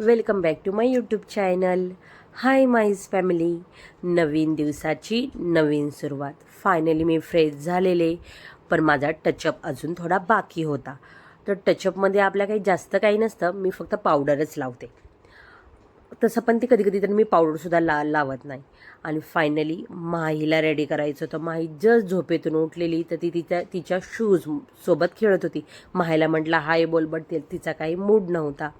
Welcome back to my YouTube channel hi माईज family नवीन दिवसाची नवीन सुरुवात. फायनली मी फ्रेश झालेले पण माझा टचअप अजून थोडा बाकी होता. तर टचअपमध्ये आपल्या काही जास्त काही नसतं मी फक्त पावडरच लावते. तसं पण ते कधी कधी तर मी पावडरसुद्धा ला लावत नाही. आणि फायनली माहीला रेडी करायचं होतं. माही जस्ट झोपेतून उठलेली तर ती तिच्या तिच्या शूज सोबत खेळत होती. माहीला म्हटलं हाय बोल बट तिचा काही मूड नव्हता.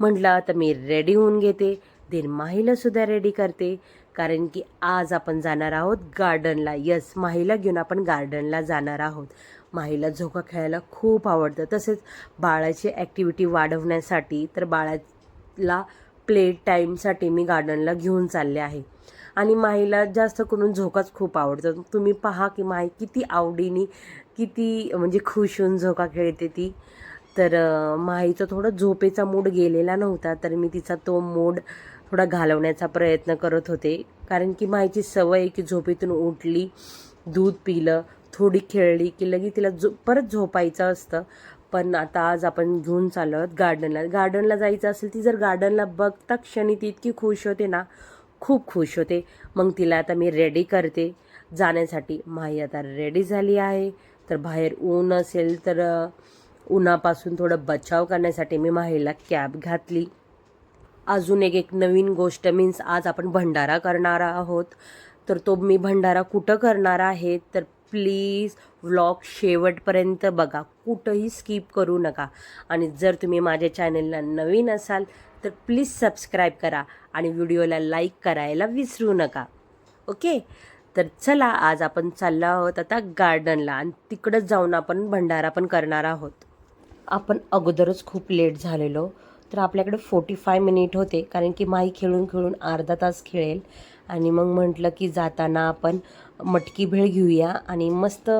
म्हटलं तर मी रेडी होऊन घेते. देन माहीला सुद्धा रेडी करते. कारण की आज आपण जाणार आहोत गार्डनला यस माहीला घेऊन आपण गार्डनला जाणार आहोत. माहीला झोका खेळायला खूप आवडतं. तसेच बाळाची ॲक्टिव्हिटी वाढवण्यासाठी तर बाळाला प्ले टाईमसाठी मी गार्डनला घेऊन चालले आहे. आणि माहीला जास्त करून झोकाच खूप आवडतो. तुम्ही पहा की माही किती आवडीने किती म्हणजे खुश होऊन झोका खेळते ती. तर माईचा थोडं थोडा झोपेचा मूड गेलेला नव्हता तर मी तिचा तो मूड थोडा घालवण्याचा प्रयत्न करत होते. कारण की माहीची सवय आहे की झोपेतून उठली दूध पिलं थोडी खेळली की लगेच तिला झो परत झोपायचं असतं. पण आता आज आपण घेऊन चाललो आहोत गार्डनला. गार्डनला जायचं असेल ती जर गार्डनला बघता क्षणी ती इतकी खुश होते ना खूप खुश होते. मग तिला आता मी रेडी करते. जाण्यासाठी माही आता रेडी झाली आहे. तर बाहेर ऊन असेल तर उन्हापासून थोडं बचाव करण्यासाठी मी माहेला कॅब घातली. अजून एक एक नवीन गोष्ट मीन्स आज आपण भंडारा करणार आहोत. तर तो मी भंडारा कुठं करणार आहे? तर प्लीज व्लॉग शेवटपर्यंत बघा. कुठंही स्किप करू नका. आणि जर तुम्ही माझ्या चॅनलला नवीन असाल तर प्लीज सबस्क्राईब करा आणि व्हिडिओला लाईक करायला विसरू नका. ओके? तर चला आज आपण चाललो आहोत आता गार्डनला. आणि तिकडंच जाऊन आपण भंडारा पण करणार आहोत. आपण अगोदरच खूप लेट झालेलो. तर आपल्याकडे फोर्टी फाय मिनिट होते कारण की माई खेळून खेळून अर्धा तास खेळेल. आणि मग म्हटलं की जाताना आपण मटकी भेळ घेऊया आणि मस्त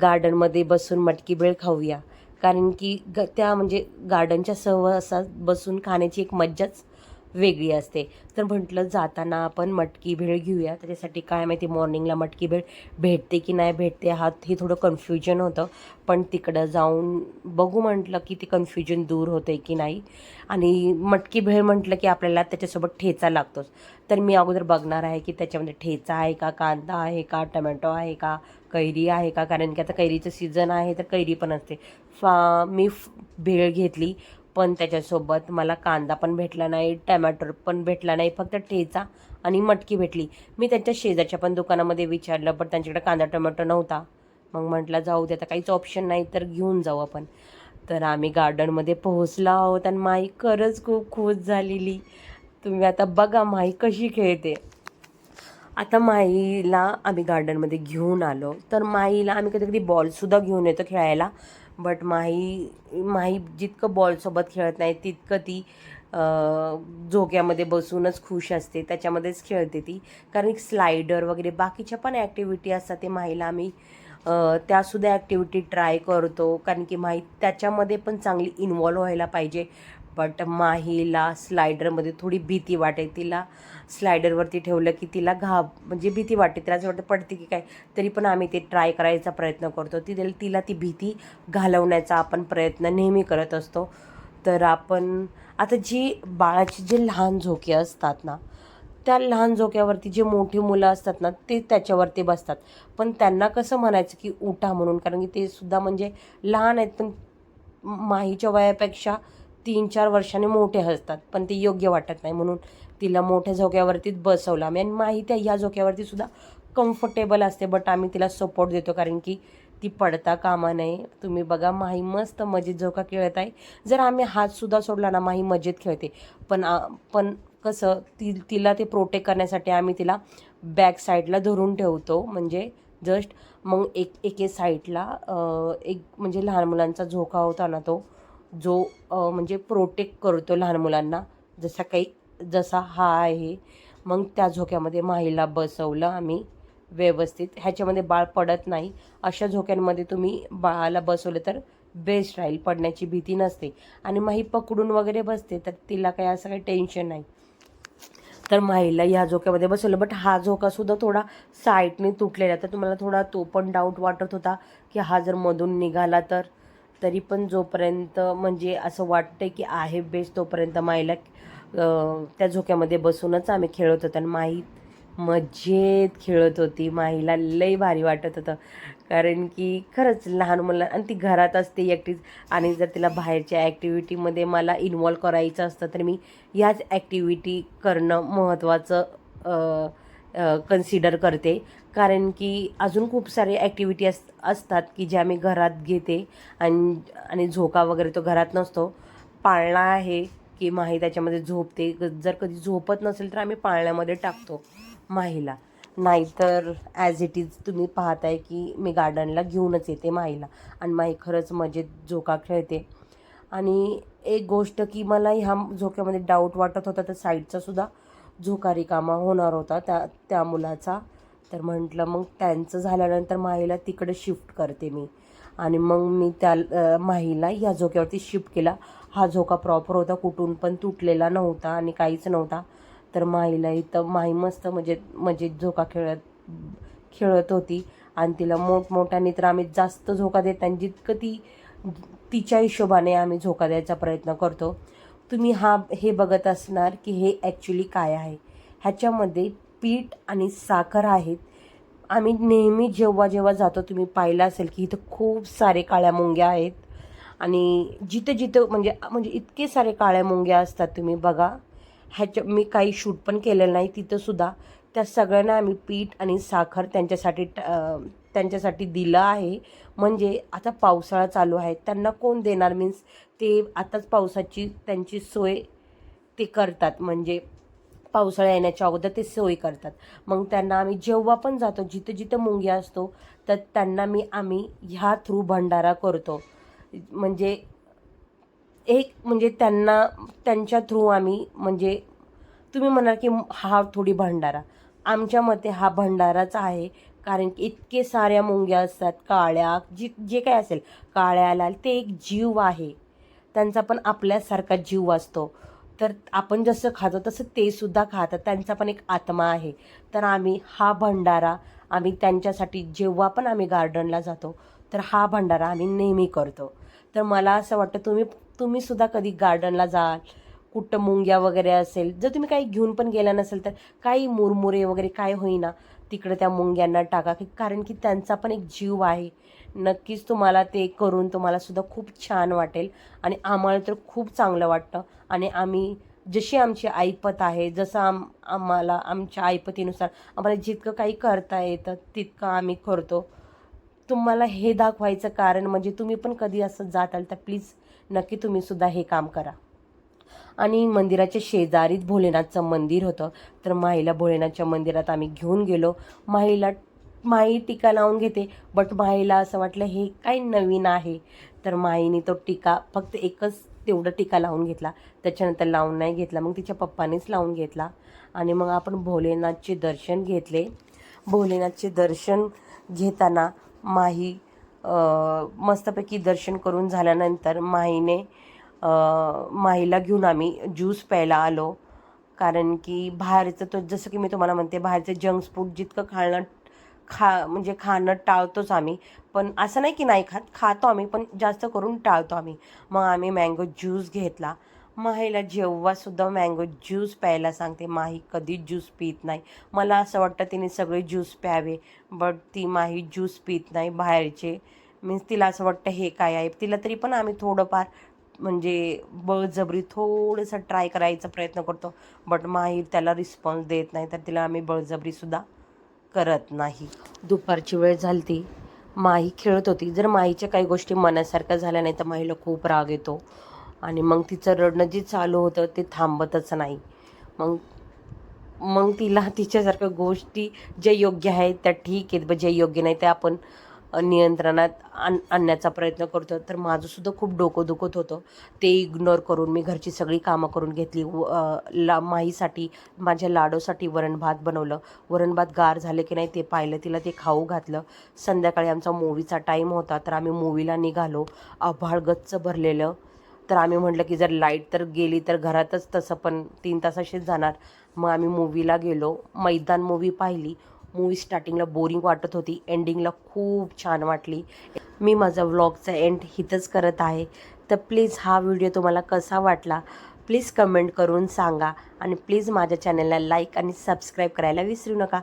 गार्डनमध्ये बसून मटकी भेळ खाऊया. कारण की ग त्या म्हणजे गार्डनच्या सहवासात बसून खाण्याची एक मज्जाच वेगळी असते. तर म्हटलं जाताना आपण मटकी भेळ घेऊया. त्याच्यासाठी काय माहिती मॉर्निंगला मटकी भेळ भेटते की नाही भेटते हा हे थोडं कन्फ्युजन होतं. पण तिकडं जाऊन बघू म्हटलं की ते कन्फ्युजन दूर होते की नाही. आणि मटकी भेळ म्हटलं की आपल्याला त्याच्यासोबत ठेचा लागतोच. तर मी अगोदर बघणार आहे की त्याच्यामध्ये ठेचा आहे का कांदा आहे का टमॅटो आहे का कैरी आहे का? कारण की आता कैरीचं सीझन आहे तर कैरी पण असते. फा मी फ- भेळ घेतली. पण त्याच्यासोबत मला कांदा पण भेटला नाही टमॅटो पण भेटला नाही फक्त ठेचा आणि मटकी भेटली. मी त्यांच्या शेजारच्या पण दुकानामध्ये विचारलं पण त्यांच्याकडे कांदा टमॅटो नव्हता. मग म्हटलं जाऊ दे आता काहीच ऑप्शन नाही तर घेऊन जाऊ आपण. तर आम्ही गार्डनमध्ये पोहोचलो आहोत आणि माई खरंच खूप खुश झालेली. तुम्ही आता बघा माई कशी खेळते. आता माईला आम्ही गार्डनमध्ये घेऊन आलो. तर माईला आम्ही कधी कधी बॉलसुद्धा घेऊन येतो खेळायला. बट माही माही जितकं बॉलसोबत खेळत नाही तितकं ती झोक्यामध्ये बसूनच खुश असते त्याच्यामध्येच खेळते ती. कारण स्लायडर वगैरे बाकीच्या पण ॲक्टिव्हिटी असतात ते माहीला आम्ही त्यासुद्धा ॲक्टिव्हिटी ट्राय करतो. कारण की माही त्याच्यामध्ये पण चांगली इन्वॉल्व व्हायला पाहिजे. बट माहीला स्लायडरमध्ये थोडी भीती वाटे. तिला स्लायडरवरती ठेवलं की तिला घाब म्हणजे भीती वाटते. तिला असं वाटतं पडते की काय तरी पण आम्ही ते ट्राय करायचा प्रयत्न करतो. ती तिला ती भीती घालवण्याचा आपण प्रयत्न नेहमी करत असतो. तर आपण आता जी बाळाची जे लहान झोके असतात ना त्या लहान झोक्यावरती जे मोठी मुलं असतात ना ते त्याच्यावरती बसतात. पण त्यांना कसं म्हणायचं की उठा म्हणून कारण की ते सुद्धा म्हणजे लहान आहेत पण माहीच्या वयापेक्षा तीन चार वर्षाने मोठे असतात पण ते योग्य वाटत नाही म्हणून तिला मोठ्या झोक्यावरतीच बसवलं. आम्ही आणि माहिती आहे ह्या झोक्यावरती सुद्धा कम्फर्टेबल असते बट आम्ही तिला सपोर्ट देतो कारण की ती पडता कामा नये. तुम्ही बघा माही मस्त मजेत झोका खेळत आहे. जर आम्ही हातसुद्धा सोडला ना माही मजेत खेळते. पण पण कसं ती तिला ते प्रोटेक्ट करण्यासाठी आम्ही तिला बॅक साईडला धरून ठेवतो. म्हणजे जस्ट मग एक एके साईडला एक म्हणजे लहान मुलांचा झोका होता ना तो जो म्हणजे प्रोटेक्ट करतो लहान मुलांना जसा काही जसा हा आहे. मग त्या झोक्यामध्ये माहीला बसवलं आम्ही व्यवस्थित. ह्याच्यामध्ये बाळ पडत नाही. अशा झोक्यांमध्ये तुम्ही बाळाला बसवलं तर बेस्ट राहील पडण्याची भीती नसते. आणि माही पकडून वगैरे बसते तर तिला काही असं काही टेन्शन नाही. तर माहीला ह्या झोक्यामध्ये बसवलं. बट हा झोकासुद्धा थोडा साईडने तुटलेला तर तुम्हाला थोडा तो पण डाऊट वाटत होता की हा जर मधून निघाला तर? तरी पण जोपर्यंत म्हणजे असं वाटतं की आहे बेस्ट तोपर्यंत माईला त्या झोक्यामध्ये बसूनच आम्ही खेळत होतो. आणि माई मजेत खेळत होती. माईला लई भारी वाटत होतं. कारण की खरंच लहान मुलं आणि ती घरात असते एकटीच. आणि जर तिला बाहेरच्या ॲक्टिव्हिटीमध्ये मला इन्वॉल्व करायचं असतं तर मी ह्याच ॲक्टिव्हिटी करणं महत्त्वाचं कन्सिडर करते. कारण की अजून खूप सारे ॲक्टिव्हिटी अस असतात की ज्या मी घरात घेते आणि आणि झोका वगैरे तो घरात नसतो. पाळणा आहे की माही त्याच्यामध्ये झोपते. जर कधी झोपत नसेल तर आम्ही पाळण्यामध्ये टाकतो माहीला. नाहीतर ॲज इट इज तुम्ही पाहताय की मी गार्डनला घेऊनच येते माहीला. आणि माही खरंच मजेत झोका खेळते. आणि एक गोष्ट की मला ह्या झोक्यामध्ये डाऊट वाटत होता तर साईडचासुद्धा झोका रिकामा होणार होता. त्या त्या मुलाचा तर म्हटलं मग त्यांचं झाल्यानंतर माहीला तिकडे शिफ्ट करते मी. आणि मग मी त्या माहीला ह्या झोक्यावरती शिफ्ट केला. हा झोका प्रॉपर होता कुठून पण तुटलेला नव्हता आणि काहीच नव्हता. तर माहीला इथं माही मस्त म्हणजे म्हणजे झोका खेळत खेळत होती. आणि तिला मोठमोठ्याने तर आम्ही जास्त झोका देत आणि जितकं ती तिच्या हिशोबाने आम्ही झोका द्यायचा प्रयत्न करतो. तुम्ही हा हे बघत असणार की हे ॲक्च्युली काय आहे. ह्याच्यामध्ये पीठ आणि साखर आहेत. आम्ही नेहमी जेव्हा जेव्हा जातो तुम्ही पाहिलं असेल की इथं खूप सारे काळ्या मुंग्या आहेत. आणि जिथं जिथं म्हणजे म्हणजे इतके सारे काळ्या मुंग्या असतात तुम्ही बघा. ह्याच्या मी काही शूट पण केलेलं नाही तिथंसुद्धा त्या सगळ्यांना आम्ही पीठ आणि साखर त्यांच्यासाठी ट- त्यांच्यासाठी दिलं आहे. म्हणजे आता पावसाळा चालू आहे. त्यांना कोण देणार? मीन्स ते आताच पावसाची त्यांची सोय ते करतात. म्हणजे पावसाळा येण्याच्या अगोदर ते सोय करतात. मग त्यांना आम्ही जेव्हा पण जातो जिथं जिथं मुंग्या असतो तर त्यांना मी आम्ही ह्या थ्रू भंडारा करतो. म्हणजे एक म्हणजे त्यांना त्यांच्या थ्रू आम्ही म्हणजे तुम्ही म्हणाल की हा थोडी भंडारा. आमच्या मते हा भंडाराच आहे कारण की इतके साऱ्या मुंग्या असतात काळ्या जी जे काय असेल काळ्या लाल ते एक जीव आहे. त्यांचा पण आपल्यासारखा जीव असतो. तर आपण जसं खातो तसं ते सुद्धा खातात. त्यांचा पण एक आत्मा आहे. तर आम्ही हा भंडारा आम्ही त्यांच्यासाठी जेव्हा पण आम्ही गार्डनला जातो तर हा भंडारा आम्ही नेहमी करतो. तर मला असं वाटतं तुम्ही तुम्हीसुद्धा कधी गार्डनला जाल कुठं मुंग्या वगैरे असेल जर तुम्ही काही घेऊन पण गेला नसेल तर काही मुरमुरे वगैरे काय होईना तिकडे त्या मुंग्यांना टाका की कारण की त्यांचा पण एक जीव आहे. नक्कीच तुम्हाला ते करून तुम्हालासुद्धा खूप छान वाटेल. आणि आम्हाला तर खूप चांगलं वाटतं. आणि आम्ही जशी आमची ऐपत आहे जसं आम आम्हाला आमच्या ऐपतीनुसार आम्हाला जितकं काही करता येतं तितकं आम्ही करतो. तुम्हाला हे दाखवायचं कारण म्हणजे तुम्ही पण कधी असं जाताल तर प्लीज नक्की तुम्हीसुद्धा हे काम करा. आणि मंदिराच्या शेजारीत भोलेनाथचं मंदिर होतं. तर माईला भोलेनाथच्या मंदिरात आम्ही घेऊन गेलो. माईला माई टीका लावून घेते. बट माईला असं वाटलं हे काही नवीन आहे. तर माईने तो टीका फक्त एकच तेवढं टीका लावून घेतला. त्याच्यानंतर लावून नाही घेतला. मग तिच्या पप्पानेच लावून घेतला. आणि मग आपण भोलेनाथचे दर्शन घेतले. भोलेनाथचे दर्शन घेताना माही मस्तपैकी दर्शन करून झाल्यानंतर माहीने माहीला घेऊन आम्ही ज्यूस प्यायला आलो. कारण की बाहेरचं तो जसं की मी तुम्हाला म्हणते बाहेरचं जंक फूड जितकं खाणं खा म्हणजे खाणं टाळतोच आम्ही. पण असं नाही की नाही खात खातो आम्ही पण जास्त करून टाळतो आम्ही. मग आम्ही मँगो ज्यूस घेतला. माहीला जेव्हासुद्धा मँगो ज्यूस प्यायला सांगते माही कधीच ज्यूस पित नाही. मला असं वाटतं तिने सगळे ज्यूस प्यावे बट ती माही ज्यूस पित नाही बाहेरचे. मीन्स तिला असं वाटतं हे काय आहे? तिला तरी पण आम्ही थोडंफार म्हणजे बळजबरी थोडंसं ट्राय करायचा प्रयत्न करतो. बट माही त्याला रिस्पॉन्स देत नाही तर तिला आम्ही बळजबरीसुद्धा करत नाही. दुपारची वेळ झाली ती माही खेळत होती. जर माहीच्या काही गोष्टी मनासारख्या झाल्या नाही तर माहीला खूप राग येतो. आणि मग तिचं रडणं जे चालू होतं ते थांबतच नाही. मग मग तिला तिच्यासारख्या गोष्टी ज्या योग्य आहेत त्या ठीक आहेत ब ज्या योग्य नाही त्या आपण नियंत्रणात आण आणण्याचा प्रयत्न करतो. तर माझंसुद्धा खूप डोकं दुखत होतं. ते इग्नोर करून मी घरची सगळी कामं करून घेतली. व ला माहीसाठी माझ्या लाडोसाठी वरण भात बनवलं. वरण भात गार झाले की नाही ते पाहिलं तिला ते खाऊ घातलं. संध्याकाळी आमचा मूवीचा टाईम होता तर आम्ही मूवीला निघालो. आभाळ गच्च भरलेलं. तर आम्ही म्हटलं की जर लाइट तर गेली तर घरातच तसं पण तीन तासाशीच जाणार. मग आम्ही मूवीला गेलो. मैदान मूवी पाहिली. मूवी स्टार्टिंगला बोरिंग वाटत होती एंडिंगला खूप छान वाटली. मी माझा व्लॉगचा एंड इथंच करत आहे. तर प्लीज हा व्हिडिओ तुम्हाला कसा वाटला प्लीज कमेंट करून सांगा. आणि प्लीज माझ्या चॅनलला लाईक आणि सबस्क्राईब करायला विसरू नका.